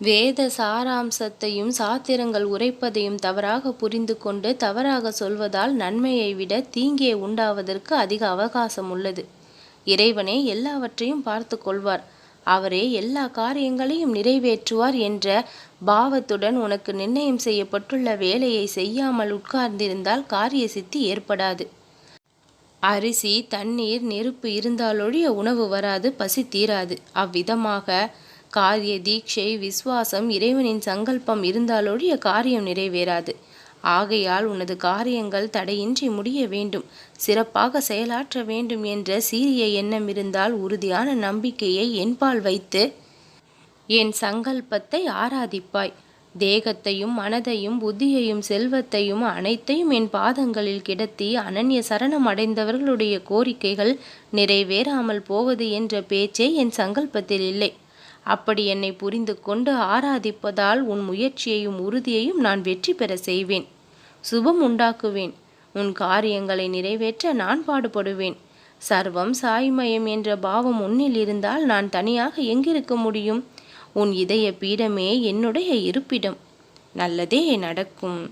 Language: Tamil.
வேத சாராம்சத்தையும் சாத்திரங்கள் உரைப்பதையும் தவறாக புரிந்து கொண்டு தவறாக சொல்வதால் நன்மையை விட தீங்கே உண்டாவதற்கு அதிக அவகாசம் உள்ளது இறைவனே எல்லாவற்றையும் பார்த்து கொள்வார். அவரே எல்லா காரியங்களையும் நிறைவேற்றுவார் என்ற பாவத்துடன் உனக்கு நிர்ணயம் செய்யப்பட்டுள்ள வேலையை செய்யாமல் உட்கார்ந்திருந்தால் காரிய சித்தி ஏற்படாது. அரிசி தண்ணீர் நெருப்பு இருந்தாலொழிய உணவு வராது பசி தீராது. அவ்விதமாக காரிய தீட்சை விசுவாசம் இறைவனின் சங்கல்பம் இருந்தாலொழிய காரியம் நிறைவேறாது. ஆகையால் உனது காரியங்கள் தடையின்றி முடிய வேண்டும். சிறப்பாக செயலாற்ற வேண்டும் என்ற சீரிய எண்ணம் இருந்தால் உறுதியான நம்பிக்கையை என்பால் வைத்து என் சங்கல்பத்தை ஆராதிப்பாய். தேகத்தையும் மனதையும் புத்தியையும் செல்வத்தையும் அனைத்தையும் என் பாதங்களில் கிடத்தி அனன்ய சரணம் அடைந்தவர்களுடைய கோரிக்கைகள் நிறைவேறாமல் போவது என்ற பேச்சே என் சங்கல்பத்தில் இல்லை. அப்படி என்னை புரிந்து கொண்டு ஆராதிப்பதால் உன் முயற்சியையும் உறுதியையும் நான் வெற்றி பெற செய்வேன். சுபம் உண்டாக்குவேன். உன் காரியங்களை நிறைவேற்ற நான் பாடுபடுவேன். சர்வம் சாய்மயம் என்ற பாவம் உன்னில் இருந்தால் நான் தனியாக எங்கிருக்க முடியும்? உன் இதய பீடமே என்னுடைய இருப்பிடம். நல்லதே நடக்கும்.